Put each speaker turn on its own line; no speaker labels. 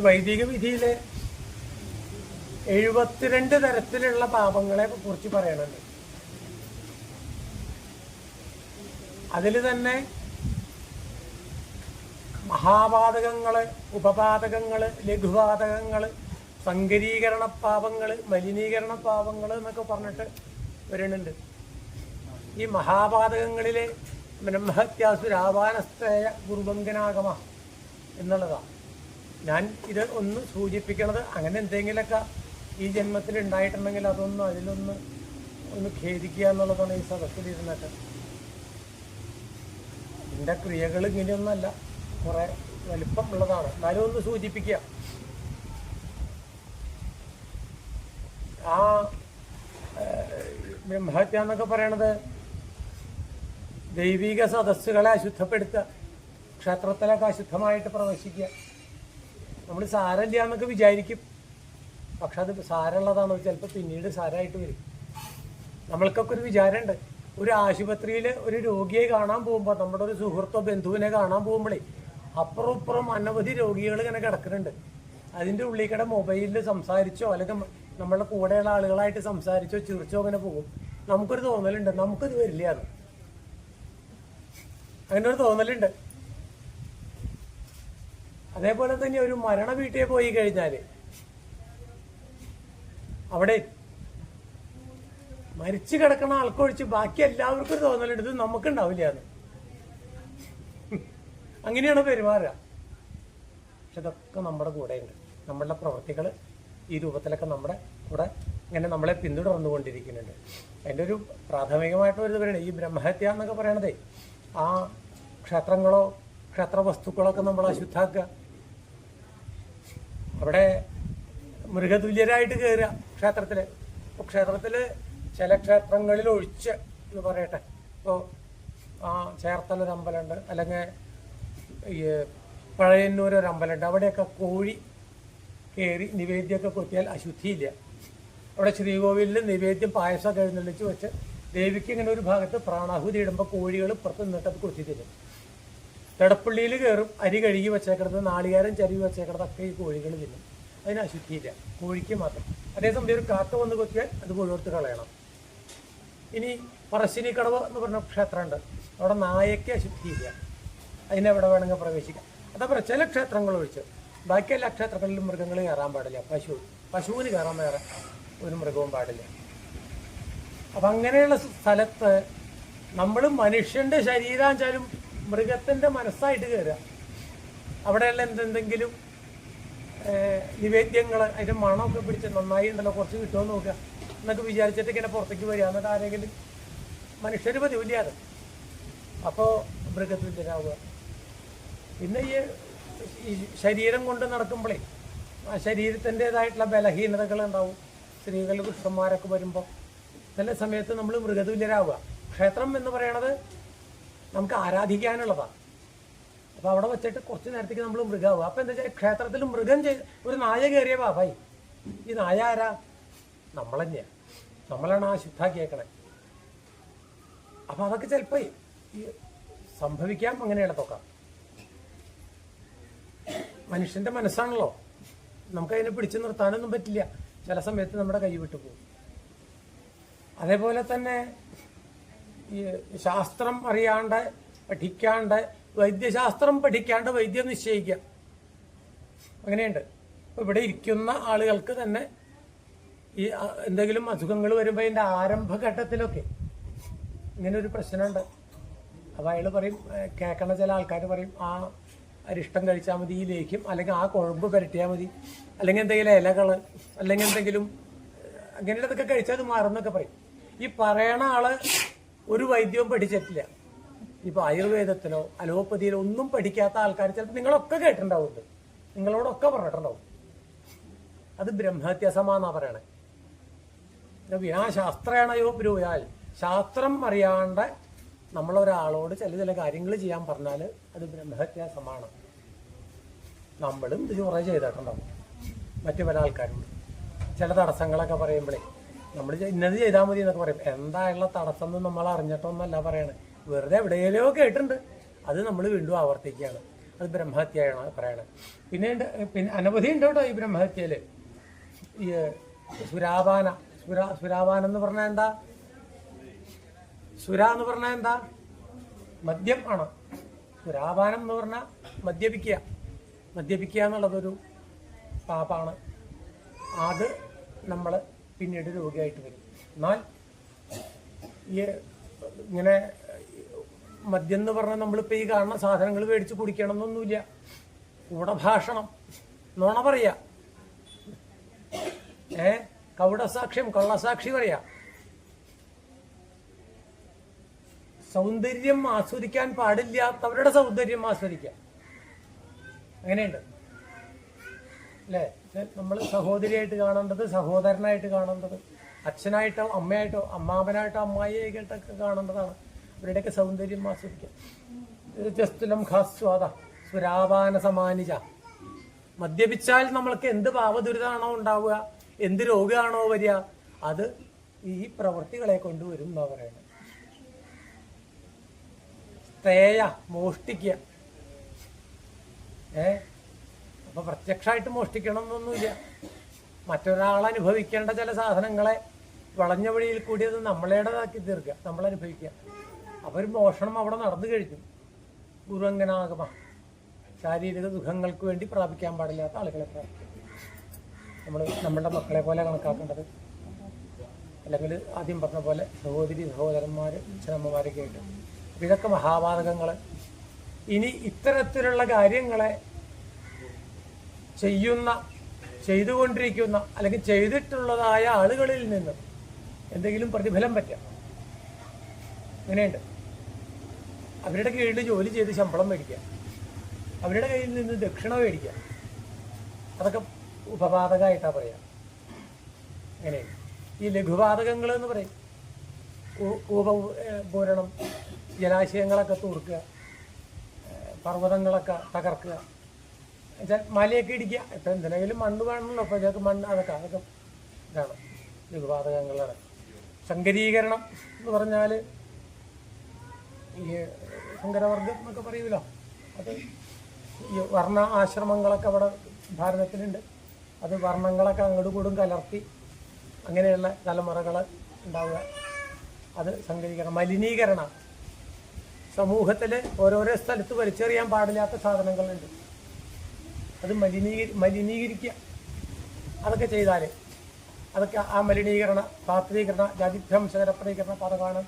വൈദിക വിധിയിലെ എഴുപത്തിരണ്ട് തരത്തിലുള്ള പാപങ്ങളെ കുറിച്ച് പറയണുണ്ട് അതിൽ തന്നെ മഹാപാതകങ്ങൾ ഉപപാതകങ്ങൾ ലഘുപാതകങ്ങൾ സങ്കരീകരണ പാപങ്ങൾ മലിനീകരണ പാപങ്ങൾ എന്നൊക്കെ പറഞ്ഞിട്ട് വരുന്നുണ്ട് ഈ മഹാപാതകങ്ങളിലെ ബ്രഹ്മഹത്യാസുരാവാനസ്തേയ ഗുരുബങ്കനാഗമ എന്നുള്ളതാണ് ഞാൻ ഇത് ഒന്ന് സൂചിപ്പിക്കണത് അങ്ങനെ എന്തെങ്കിലുമൊക്കെ ഈ ജന്മത്തിൽ ഉണ്ടായിട്ടുണ്ടെങ്കിൽ അതൊന്ന് അതിലൊന്ന് ഒന്ന് ഖേദിക്കുക എന്നുള്ളതാണ് ഈ സദസ്സിലിരുന്നൊക്കെ എന്റെ ക്രിയകൾ ഇങ്ങനെയൊന്നല്ല. കുറേ വലിപ്പമുള്ളതാണ്. എന്നാലും ഒന്ന് സൂചിപ്പിക്കുക. ആ ബ്രഹ്മഹത്യ എന്നൊക്കെ പറയണത് ദൈവിക സദസ്സുകളെ അശുദ്ധപ്പെടുത്തുക ക്ഷേത്രത്തിലൊക്കെ അശുദ്ധമായിട്ട് പ്രവേശിക്കുക. നമ്മൾ സാരമില്ല എന്നൊക്കെ വിചാരിക്കും. പക്ഷെ അത് സാരമുള്ളതാണോ ചിലപ്പോൾ പിന്നീട് സാരമായിട്ട് വരും. നമ്മൾക്കൊക്കെ ഒരു വിചാരമുണ്ട്. ഒരു ആശുപത്രിയിൽ ഒരു രോഗിയെ കാണാൻ പോകുമ്പോൾ നമ്മുടെ ഒരു സുഹൃത്തോ ബന്ധുവിനെ കാണാൻ പോകുമ്പോഴേ അപ്പുറം ഇപ്പുറം അനവധി രോഗികൾ ഇങ്ങനെ കിടക്കുന്നുണ്ട്. അതിന്റെ ഉള്ളിൽ കൂടെ മൊബൈലിൽ സംസാരിച്ചോ അല്ലെങ്കിൽ നമ്മളുടെ കൂടെയുള്ള ആളുകളായിട്ട് സംസാരിച്ചോ ചിരിച്ചോ അങ്ങനെ പോകും. നമുക്കൊരു തോന്നലുണ്ട്. നമുക്കത് വരില്ല അത്. അങ്ങനെ ഒരു തോന്നലുണ്ട്. അതേപോലെ തന്നെ ഒരു മരണ വീട്ടിൽ പോയി കഴിഞ്ഞാൽ അവിടെ മരിച്ചു കിടക്കണ ആൾക്കൊഴിച്ച് ബാക്കി എല്ലാവർക്കും ഒരു തോന്നലുണ്ട്. ഇത് നമുക്കുണ്ടാവില്ല എന്ന്. അങ്ങനെയാണ് പെരുമാറുക. പക്ഷെ ഇതൊക്കെ നമ്മുടെ കൂടെ ഉണ്ട് നമ്മളുടെ പ്രവൃത്തികൾ ഈ രൂപത്തിലൊക്കെ നമ്മുടെ കൂടെ ഇങ്ങനെ നമ്മളെ പിന്തുടർന്നുകൊണ്ടിരിക്കുന്നുണ്ട്. അതിന്റെ ഒരു പ്രാഥമികമായിട്ടുള്ള ഒരു പറയുന്നത് ഈ ബ്രഹ്മഹത്യ എന്നൊക്കെ പറയണതേ ആ ക്ഷേത്രങ്ങളോ ക്ഷേത്ര വസ്തുക്കളൊക്കെ നമ്മൾ അശുദ്ധാക്കുക. അവിടെ മൃഗതുല്യരായിട്ട് കയറുക ക്ഷേത്രത്തിൽ ഇപ്പോൾ ക്ഷേത്രത്തിൽ ചില ക്ഷേത്രങ്ങളിൽ ഒഴിച്ച് എന്ന് പറയട്ടെ. ഇപ്പോൾ ആ ചേർത്തലൊരു അമ്പലമുണ്ട് അല്ലെങ്കിൽ ഈ പഴയന്നൂർ ഒരു അവിടെയൊക്കെ കോഴി കയറി നിവേദ്യമൊക്കെ കൊത്തിയാൽ അശുദ്ധിയില്ല. അവിടെ ശ്രീകോവിലിൽ നിവേദ്യം പായസം എഴുന്നള്ളിച്ച് വെച്ച് ദേവിക്ക് ഇങ്ങനെ ഒരു ഭാഗത്ത് പ്രാണാഹുതി ഇടുമ്പോൾ കോഴികൾ പുറത്ത് നിന്നിട്ട് കൊത്തി തരും തിടപ്പള്ളിയിൽ കയറും അരി കഴുകി വെച്ചേക്കണത് നാളികേരം ചരുവി ഒക്കെ ഈ കോഴികൾ തിന്നും. അതിന് അശുദ്ധിയില്ല. കോഴിക്ക് മാത്രം. അതേസമയം ഒരു കാക്ക വന്ന് കൊത്തിയാൽ അത് പുഴോർത്ത് കളയണം. ഇനി പറശ്ശിനി കടവ് എന്ന് പറഞ്ഞ ക്ഷേത്രമുണ്ട്. അവിടെ നായയ്ക്ക് അശുദ്ധിയില്ല. അതിനെവിടെ വേണമെങ്കിൽ പ്രവേശിക്കാം. അതാ പറയാം ചില ക്ഷേത്രങ്ങൾ ഒഴിച്ച്. ബാക്കി എല്ലാ ക്ഷേത്രങ്ങളിലും മൃഗങ്ങൾ കയറാൻ പാടില്ല. പശു പശുവിന് കയറാൻ വേറെ ഒരു മൃഗവും പാടില്ല. അപ്പം അങ്ങനെയുള്ള സ്ഥലത്ത് നമ്മൾ മനുഷ്യന്റെ ശരീരം വെച്ചാലും മൃഗത്തിന്റെ മനസ്സായിട്ട് കയറുക അവിടെയുള്ള എന്തെന്തെങ്കിലും നിവേദ്യങ്ങൾ അതിന്റെ മണമൊക്കെ പിടിച്ച് നന്നായി ഉണ്ടല്ലോ കുറച്ച് കിട്ടുമോ നോക്കുക. എന്നൊക്കെ വിചാരിച്ചിട്ട് ഇങ്ങനെ പുറത്തേക്ക് വരിക. എന്നിട്ട് ആരെങ്കിലും മനുഷ്യർ പതിവില്ലാതെ അപ്പോൾ മൃഗത്തിന്റെതാവുക പിന്നെ ഈ ശരീരം കൊണ്ട് നടക്കുമ്പോഴേ ആ ശരീരത്തിന്റെതായിട്ടുള്ള ബലഹീനതകൾ ഉണ്ടാവും. സ്ത്രീകൾ പുരുഷന്മാരൊക്കെ വരുമ്പോൾ ചില സമയത്ത് നമ്മൾ മൃഗതുല്യരാവുക. ക്ഷേത്രം എന്ന് പറയണത് നമുക്ക് ആരാധിക്കാനുള്ളതാണ്. അപ്പോൾ അവിടെ വെച്ചിട്ട് കുറച്ച് നേരത്തേക്ക് നമ്മൾ മൃഗമാവും അപ്പോൾ എന്താ വെച്ചാൽ ക്ഷേത്രത്തിൽ മൃഗം ചെയ്ത് ഒരു നായ കയറിയ ബാബായി ഈ. നായ ആരാ? നമ്മൾ തന്നെയാണ് നമ്മളാണ് ആ ശുദ്ധാക്കിയേക്കണേ അപ്പോൾ അതൊക്കെ ചിലപ്പോൾ ഈ സംഭവിക്കാം അങ്ങനെയുള്ളതൊക്കെ മനുഷ്യന്റെ മനസ്സാണല്ലോ. നമുക്ക് അതിനെ പിടിച്ചു നിർത്താനൊന്നും പറ്റില്ല. ചില സമയത്ത് നമ്മുടെ കൈ വിട്ടു പോകും അതേപോലെ തന്നെ ഈ ശാസ്ത്രം അറിയാണ്ട് പഠിക്കാണ്ട് വൈദ്യശാസ്ത്രം പഠിക്കാണ്ട് വൈദ്യം നിശ്ചയിക്കുക. അങ്ങനെയുണ്ട്. അപ്പൊ ഇവിടെ ഇരിക്കുന്ന ആളുകൾക്ക് തന്നെ ഈ എന്തെങ്കിലും അസുഖങ്ങൾ വരുമ്പോൾ അതിന്റെ ആരംഭഘട്ടത്തിലൊക്കെ ഇങ്ങനെ ഒരു പ്രശ്നമുണ്ട്. അപ്പോൾ അയാൾ പറയും കേൾക്കണ ചില ആൾക്കാർ പറയും ആ അരിഷ്ടം കഴിച്ചാൽ മതി ഈ ലേഖ്യം അല്ലെങ്കിൽ ആ കുഴമ്പ് പുരട്ടിയാൽ മതി അല്ലെങ്കിൽ എന്തെങ്കിലും ഇലകൾ അല്ലെങ്കിൽ എന്തെങ്കിലും അങ്ങനെയുള്ളതൊക്കെ കഴിച്ചാൽ അത് മാറുന്നൊക്കെ പറയും. ഈ പറയണ ആൾ ഒരു വൈദ്യവും പഠിച്ചിട്ടില്ല. ഇപ്പൊ ആയുർവേദത്തിലോ അലോപ്പതിയിലോ ഒന്നും പഠിക്കാത്ത ആൾക്കാർ ചിലപ്പോൾ നിങ്ങളൊക്കെ കേട്ടിട്ടുണ്ടാവും നിങ്ങളോടൊക്കെ പറഞ്ഞിട്ടുണ്ടാവും. അത് ബ്രഹ്മത്യസമാന്നാ പറയണേ. വിനാ ശാസ്ത്രേണയോ ബ്രൂയാൽ ശാസ്ത്രം അറിയാണ്ട് നമ്മളൊരാളോട് ചില ചില കാര്യങ്ങൾ ചെയ്യാൻ പറഞ്ഞാൽ അത് ബ്രഹ്മത്യാസമാണ് നമ്മളും ഇത് കുറേ ചെയ്തിട്ടുണ്ടാവും. മറ്റു പല ആൾക്കാരും ചില തടസ്സങ്ങളൊക്കെ പറയുമ്പോഴേ നമ്മൾ ഇന്നത് ചെയ്താൽ മതി എന്നൊക്കെ പറയും. എന്തായുള്ള തടസ്സം എന്ന് നമ്മൾ അറിഞ്ഞിട്ടൊന്നല്ല പറയണേ. വെറുതെ എവിടെയെങ്കിലും കേട്ടിട്ടുണ്ട്. അത് നമ്മൾ വീണ്ടും ആവർത്തിക്കുകയാണ്. അത് ബ്രഹ്മഹത്യയാണ് പറയണത് പിന്നെ പിന്നെ അനവധി ഉണ്ട് കേട്ടോ ഈ ബ്രഹ്മഹത്യയിൽ ഈ സുരാപാന. സുരാ സുരാപാനം എന്ന് പറഞ്ഞാൽ എന്താ? സുര എന്ന് പറഞ്ഞാൽ എന്താ? മദ്യം ആണ്. സുരാപാനം എന്ന് പറഞ്ഞാൽ മദ്യപിക്കുക. മദ്യപിക്കുക എന്നുള്ളതൊരു പാപ്പാണ്. അത് നമ്മൾ പിന്നീട് രോഗിയായിട്ട് വരും. എന്നാൽ ഈ ഇങ്ങനെ മദ്യം എന്ന് പറഞ്ഞാൽ നമ്മളിപ്പോൾ ഈ കാണുന്ന സാധനങ്ങൾ മേടിച്ച് കുടിക്കണം എന്നൊന്നുമില്ല കൂടെ ഭാഷണം. നുണ പറയാ. ഏ? കൗടസാക്ഷ്യം കള്ളസാക്ഷി പറയാ. സൗന്ദര്യം ആസ്വദിക്കാൻ പാടില്ലാത്തവരുടെ സൗന്ദര്യം ആസ്വദിക്കാം. അങ്ങനെയുണ്ട്. അല്ലേ? നമ്മൾ സഹോദരിയായിട്ട് കാണേണ്ടത് സഹോദരനായിട്ട് കാണേണ്ടത് അച്ഛനായിട്ടോ അമ്മയായിട്ടോ അമ്മാവനായിട്ടോ അമ്മായിയായിട്ടൊക്കെ കാണേണ്ടതാണ്. അവരുടെയൊക്കെ സൗന്ദര്യം ആസ്വദിക്കാം. ജസ്തുലം ഖാസ്വാദ സുരാപാന സമാനിച മദ്യപിച്ചാൽ നമ്മൾക്ക് എന്ത് പാവദുരിതമാണോ ഉണ്ടാവുക എന്ത് രോഗമാണോ വരിക അത് ഈ പ്രവൃത്തികളെ കൊണ്ടുവരും എന്നാ പറയുന്നത്. സ്ത്രേയ മോഷ്ടിക്കുക. ഏ? അപ്പൊ പ്രത്യക്ഷമായിട്ട് മോഷ്ടിക്കണം എന്നൊന്നുമില്ല മറ്റൊരാൾ അനുഭവിക്കേണ്ട ചില സാധനങ്ങളെ വളഞ്ഞ വഴിയിൽ കൂടി അത് നമ്മളേടേതാക്കി തീർക്കുക നമ്മൾ അനുഭവിക്കുക അപ്പൊ ഒരു മോഷണം അവിടെ നടന്നു കഴിഞ്ഞു. ഗുരുവങ്കനാഗമ ശാരീരിക ദുഃഖങ്ങൾക്ക് വേണ്ടി പ്രാപിക്കാൻ പാടില്ലാത്ത ആളുകളെ പ്രാപിക്കും. നമ്മൾ നമ്മളുടെ മക്കളെ പോലെ കണക്കാക്കേണ്ടത്. അല്ലെങ്കിൽ ആദ്യം പറഞ്ഞ പോലെ സഹോദരി സഹോദരന്മാർ അച്ഛനമ്മമാരൊക്കെ ആയിട്ട്. ഇതൊക്കെ മഹാപാതകങ്ങൾ ഇനി ഇത്തരത്തിലുള്ള കാര്യങ്ങളെ ചെയ്യുന്ന ചെയ്തുകൊണ്ടിരിക്കുന്ന അല്ലെങ്കിൽ ചെയ്തിട്ടുള്ളതായ ആളുകളിൽ നിന്ന് എന്തെങ്കിലും പ്രതിഫലം പറ്റാം അങ്ങനെയുണ്ട് അവരുടെ കീഴിൽ ജോലി ചെയ്ത് ശമ്പളം മേടിക്കാം അവരുടെ കയ്യിൽ നിന്ന് ദക്ഷിണ മേടിക്കാം അതൊക്കെ ഉപപാതകമായിട്ടാണ് പറയാം അങ്ങനെയാണ് ഈ ലഘുപാതകങ്ങൾ എന്ന് പറയും. ഉപപൂരണം ജലാശയങ്ങളൊക്കെ തൂർക്കുക പർവതങ്ങളൊക്കെ തകർക്കുക. എന്നുവെച്ചാൽ മലയൊക്കെ ഇടിക്കുക. ഇപ്പം എന്തിനെങ്കിലും മണ്ണ് വേണമല്ലോ. അപ്പോൾ ഇതൊക്കെ മണ്ണ് അതൊക്കെ അതൊക്കെ ഇതാണ് ലഘുപാതകങ്ങളാണ് ശങ്കരീകരണം എന്ന് പറഞ്ഞാൽ ഈ ശങ്കരവർഗം എന്നൊക്കെ പറയുമല്ലോ അത് ഈ വർണ ആശ്രമങ്ങളൊക്കെ അവിടെ ഭാരതത്തിലുണ്ട്. അത് വർണങ്ങളൊക്കെ അങ്ങോട്ടും കൂടും കലർത്തി അങ്ങനെയുള്ള തലമുറകൾ ഉണ്ടാവുക. അത് സങ്കരീകരണം മലിനീകരണം. സമൂഹത്തിൽ ഓരോരോ സ്ഥലത്ത് വലിച്ചെറിയാൻ പാടില്ലാത്ത സാധനങ്ങളുണ്ട്. അത് മലിനീകരി മലിനീകരിക്കുക. അതൊക്കെ ചെയ്താൽ അതൊക്കെ ആ മലിനീകരണ പാത്രീകരണ ജാതിഭ്രംശകരപ്രീകരണ പദമാണ്